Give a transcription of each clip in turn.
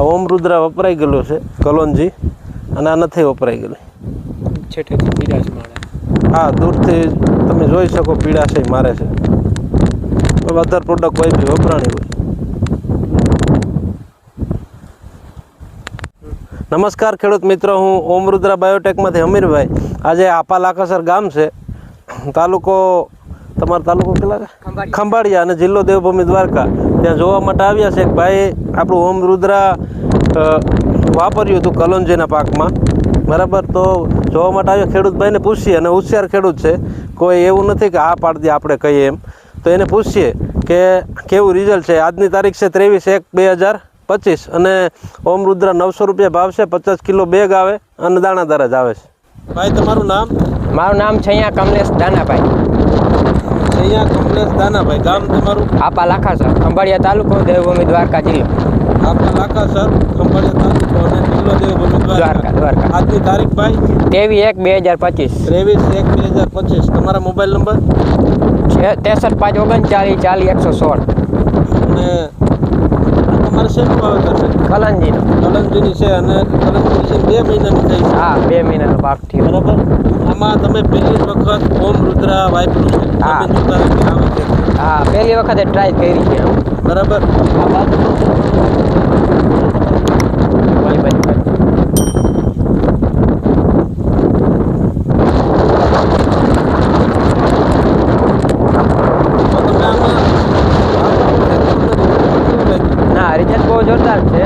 આ ઓમ રુદ્રા વપરાઈ ગયેલું છે કલોનજી. અને આ નથી વપરાઈ ગયેલી. પીડા છે મારે હા દૂરથી તમે જોઈ શકો પીડા છે મારે છે. અધર પ્રોડક્ટ કોઈ બી વપરાણી હોય. નમસ્કાર ખેડૂત મિત્રો હું ઓમ રુદ્રા બાયોટેકમાંથી હમીરભાઈ આજે આપા લાખાસર ગામ છે. તાલુકો તમારો તાલુકો કેટલા ખંભાળિયા અને જિલ્લો દેવભૂમિ દ્વારકા. ત્યાં જોવા માટે આવ્યા છે કે ભાઈ, આપણું ઓમ રુદ્રા વાપર્યું હતું કલોંજીના પાકમાં. બરાબર? તો જોવા માટે આવ્યા, ખેડૂત ભાઈને પૂછીએ, અને હોશિયાર ખેડૂત છે. કોઈ એવું નથી કે આ પાડી આપણે કહીએ એમ. તો એને પૂછીએ કે કેવું રિઝલ્ટ છે? આજની તારીખ છે ત્રેવીસ એક બે હજાર પચીસ, અને ઓમ રુદ્રા નવસો રૂપિયા ભાવ છે, પચાસ કિલો બેગ આવે, અને દાણાદાર જ આવે છે. ભાઈ, તમારું નામ? મારું નામ છે અહીંયા કમલેશ દાનાભાઈ. અહીંયા કમલેશ દાનાભાઈ ગામ તમારું? આપા લાખા સર. ખંભાળિયા તાલુકો દેવભૂમિ દ્વારકા જિલ્લો. આપા લાખા સર. ખંભાળિયા તાલુકો અને જિલ્લો દેવભૂમિ દ્વારકા, દ્વારકા. આજની તારીખ ભાઈ? ત્રેવીસ એક બે હજાર પચીસ. ત્રેવીસ એક બે હજાર પચીસ. તમારા મોબાઈલ નંબર? ત્રેસઠ પાંચ ઓગણચાલીસ ચાલીસ એકસો સોળ. અને શેનું વાવેતર છે? કલંજીનો કલંજીની છે અને કલંજી છે બે મહિનાની થઈ છે. હા બે મહિનાનો પાક થયો. બરાબર? આમાં તમે પહેલી વખત ઓમ રુદ્રા વાપર્યું છે. હા. હા પહેલી વખતે ટ્રાય કરી છે. બરાબર? આ બાજુ ઓલી બાજુ બાજુ. તો તમે આમાં ના રિઝલ્ટ બહુ જોરદાર છે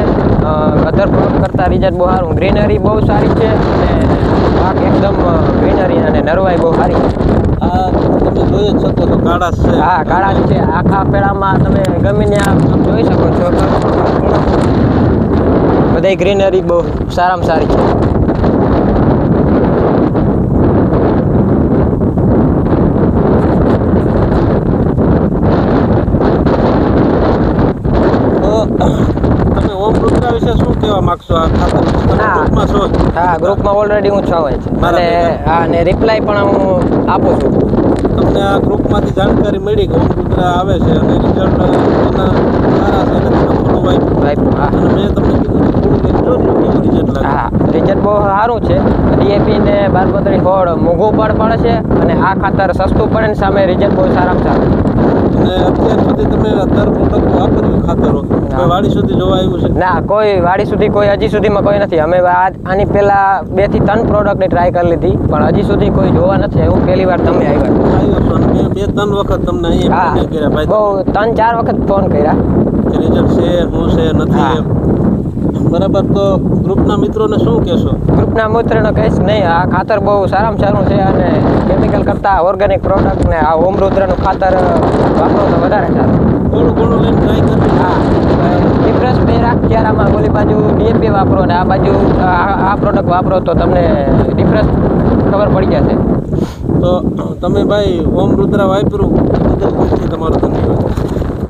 અધર પ્રોડક્ટ જાત બહુ સારું ગ્રીનરી બહુ સારી છે અને પાક એકદમ ગ્રીનરી અને નરવાઈ બહુ સારી આ તમે જોઈ જ શકો તો કાળા છે. હા કાળા છે. આખા પેડામાં તમે ગમે ત્યાં જોઈ શકો છો. બધી ગ્રીનરી બહુ સારામાં સારી છે. તો તમે ઓમ રુદ્રા વિશે શું કહેવા માંગશો? ગ્રુપમાં છો? હા ગ્રુપમાં ઓલરેડી હું છો છે અને હા અને રિપ્લાય પણ હું આપું છું. તમને આ ગ્રુપમાંથી જાણકારી મળી કે આવે છે અને રિઝલ્ટ સારા છે અને તમે થોડું વાંચ્યું ભાઈ હા. મેં તમને કીધું કે થોડું લેજો કેવું રિઝલ્ટ લાગે હા રિઝલ્ટ બહુ સારું છે. ડીએપી ને બારબત્રી ખોળ મોંઘું પણ પડે છે અને આ ખાતર સસ્તું પડે ને સામે રિઝલ્ટ બહુ સારામાં સારું અને અત્યાર સુધી તમે અધર પ્રોડક્ટ વાપર્યું ખાતરો વાડી સુધી જોવા આવ્યું છે? ના કોઈ વાડી સુધી કોઈ હજી સુધીમાં કોઈ નથી. અમે આ આની પહેલા બેથી ત્રણ પ્રોડક્ટની ટ્રાય કરી લીધી પણ હજી સુધી કોઈ જોવા નથી હું પહેલી વાર તમે આવ્યા. બે ત્રણ વખત તમને અહીંયા કર્યા ભાઈ. બહુ ત્રણ ચાર વખત ફોન કર્યા. રિઝલ્ટ છે હું છે નથી એમ. બરાબર તો ગ્રુપના મિત્રોને શું કહેશો? ગ્રુપના મિત્રોને કહીશ નહીં આ ખાતર બહુ સારામાં સારું છે અને કેમિકલ કરતાં ઓર્ગેનિક પ્રોડક્ટ ને આ હોમ રુદ્રનું ખાતર વાપરો તો વધારે સારું. થોડું ઘણું લઈને ટ્રાય કરજો હા ડિફરન્સ બે રાખ ત્યારે આમાં ઓલી બાજુ ડીએપી વાપરો ને આ બાજુ આ પ્રોડક્ટ વાપરો તો તમને ડિફરન્સ ખબર પડી જશે. તો તમે ભાઈ ઓમ રુદ્રા વાપરું બદલ તમારો ધન્યવાદ.